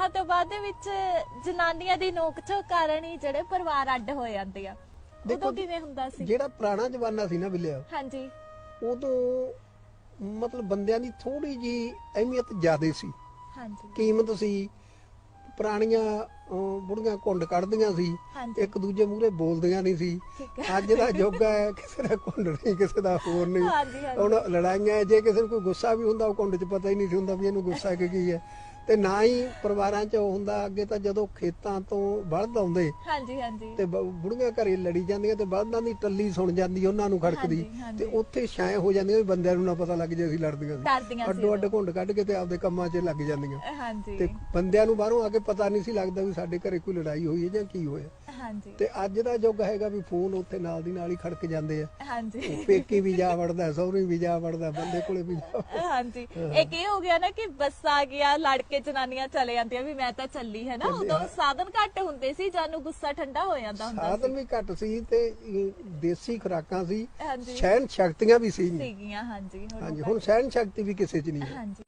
ਵਿਆਹ ਤੋਂ ਬਾਅਦ ਦੇ ਵਿੱਚ ਜਨਾਨੀਆਂ ਦੀ ਨੋਕ ਝੋਕ ਕਾਰਨ ਹੀ ਜਿਹੜੇ ਪਰਿਵਾਰ ਅੱਡ ਹੋ ਜਾਂਦੇ ਆ। ਉਦੋਂ ਕਿਵੇਂ ਹੁੰਦਾ ਸੀ? ਜਿਹੜਾ ਪੁਰਾਣਾ ਜ਼ਮਾਨਾ ਸੀ ਨਾ ਬਿੱਲਿਆ ਹਾਂਜੀ। ਉਦੋਂ ਮਤਲਬ ਬੰਦਿਆਂ ਦੀ ਥੋੜੀ ਜੀ ਅਹਿਮੀਅਤ ਜ਼ਿਆਦੇ ਸੀ। ਹਾਂਜੀ। ਕੀਮਤ ਸੀ। ਪੁਰਾਣੀਆਂ ਬੁੜੀਆਂ ਕੁੰਡ ਕੱਢਦੀਆਂ ਸੀ। ਇੱਕ ਦੂਜੇ ਮੂਹਰੇ ਬੋਲਦੀਆਂ ਨਹੀਂ ਸੀ। ਅੱਜ ਦਾ ਯੁੱਗ ਹੈ ਕਿਸੇ ਦਾ ਕੁੰਡ ਨਹੀਂ ਕਿਸੇ ਦਾ ਹੋਰ ਨਹੀਂ। ਹੁਣ ਲੜਾਈਆਂ ਜੇ ਕਿਸੇ ਨੂੰ ਕੋਈ ਗੁੱਸਾ ਵੀ ਹੁੰਦਾ ਉਹ ਕੁੰਡ 'ਚ ਪਤਾ ਹੀ ਨਹੀਂ ਸੀ ਹੁੰਦਾ ਵੀ ਇਹਨੂੰ ਗੁੱਸਾ ਕਿ ਕੀ ਹੈ। ਤੇ ਨਾ ਹੀ ਪਰਿਵਾਰਾਂ 'ਚ ਉਹ ਹੁੰਦਾ ਅੱਗੇ ਤਾਂ ਜਦੋਂ ਖੇਤਾਂ ਤੋਂ ਬਲਦ ਆਉਂਦੇ ਹਾਂਜੀ ਹਾਂਜੀ। ਤੇ ਬ- ਬੁੜੀਆਂ ਘਰੇ ਲੜੀ ਜਾਂਦੀਆਂ ਤੇ ਬਲਦਾਂ ਦੀ ਟੱਲੀ ਸੁਣ ਜਾਂਦੀ ਉਹਨਾਂ ਨੂੰ ਖੜਕਦੀ ਹਾਂਜੀ, ਹਾਂਜੀ। ਤੇ ਉੱਥੇ ਛਾਏ ਹੋ ਜਾਂਦੀਆਂ ਵੀ ਬੰਦਿਆਂ ਨੂੰ ਨਾ ਪਤਾ ਲੱਗ ਜੇ ਅਸੀਂ ਲੜਦੀਆਂ ਸੀ। ਡਰਦੀਆਂ ਸੀ। ਅੱਡੋ ਅੱਡ ਘੁੰਡ ਕੱਢ ਕੇ ਤੇ ਆਪਦੇ ਕੰਮਾਂ 'ਚ ਲੱਗ ਜਾਂਦੀਆਂ। ਹਾਂਜੀ। ਤੇ ਬੰਦਿਆਂ ਨੂੰ ਬਾਹਰੋਂ ਆ ਕੇ ਪਤਾ ਨਹੀਂ ਸੀ ਲੱਗਦਾ ਵੀ ਸਾਡੇ ਘਰੇ ਕੋਈ ਲੜਾਈ ਹੋਈ ਹੈ ਜਾਂ ਕੀ ਹੋਇਆ। ਹਾਂਜੀ। ਤੇ ਅੱਜ ਦਾ ਯੁੱਗ ਹੈਗਾ ਵੀ ਫੋਨ ਉੱਥੇ ਨਾਲ ਦੀ ਨਾਲ ਹੀ ਖੜਕ ਜਾਂਦੇ ਆ। ਹਾਂਜੀ। ਪੇਕੀ ਵੀ ਜਾ ਵੜਦਾ ਸਹੁਰੀ ਵੀ ਜਾ ਵੜਦਾ ਬੰਦੇ ਕੋਲੇ ਵੀ ਜਾ ਹਾਂਜੀ। ਇੱਕ ਇਹ ਹੋ ਗਿਆ ਨਾ ਕਿ ਬੱਸ ਆ ਗਿਆ ਲੜ ਕੇ ਜਨਾਨੀਆਂ ਚਲੇ ਜਾਂਦੀਆਂ ਵੀ ਮੈਂ ਤਾਂ ਚੱਲੀ ਹੈ ਨਾ? ਉਦੋਂ ਸਾਧਨ ਘੱਟ ਹੁੰਦੇ ਸੀ ਜਾਨੂੰ ਗੁੱਸਾ ਠੰਡਾ ਹੋ ਜਾਂਦਾ ਹੁੰਦਾ ਸਾਧਨ ਵੀ ਘੱਟ ਸੀ ਤੇ ਦੇਸੀ ਖੁਰਾਕਾਂ ਸੀ। ਸਹਿਨ ਸ਼ਕਤੀਆਂ ਵੀ ਸੀ ਸੀਗੀਆਂ ਹਾਂਜੀ ਹਾਂਜੀ ਹੁਣ ਸਹਿਨ ਸ਼ਕਤੀ ਵੀ ਕਿਸੇ 'ਚ ਨਹੀਂ ਹੈ। ਹਾਂਜੀ।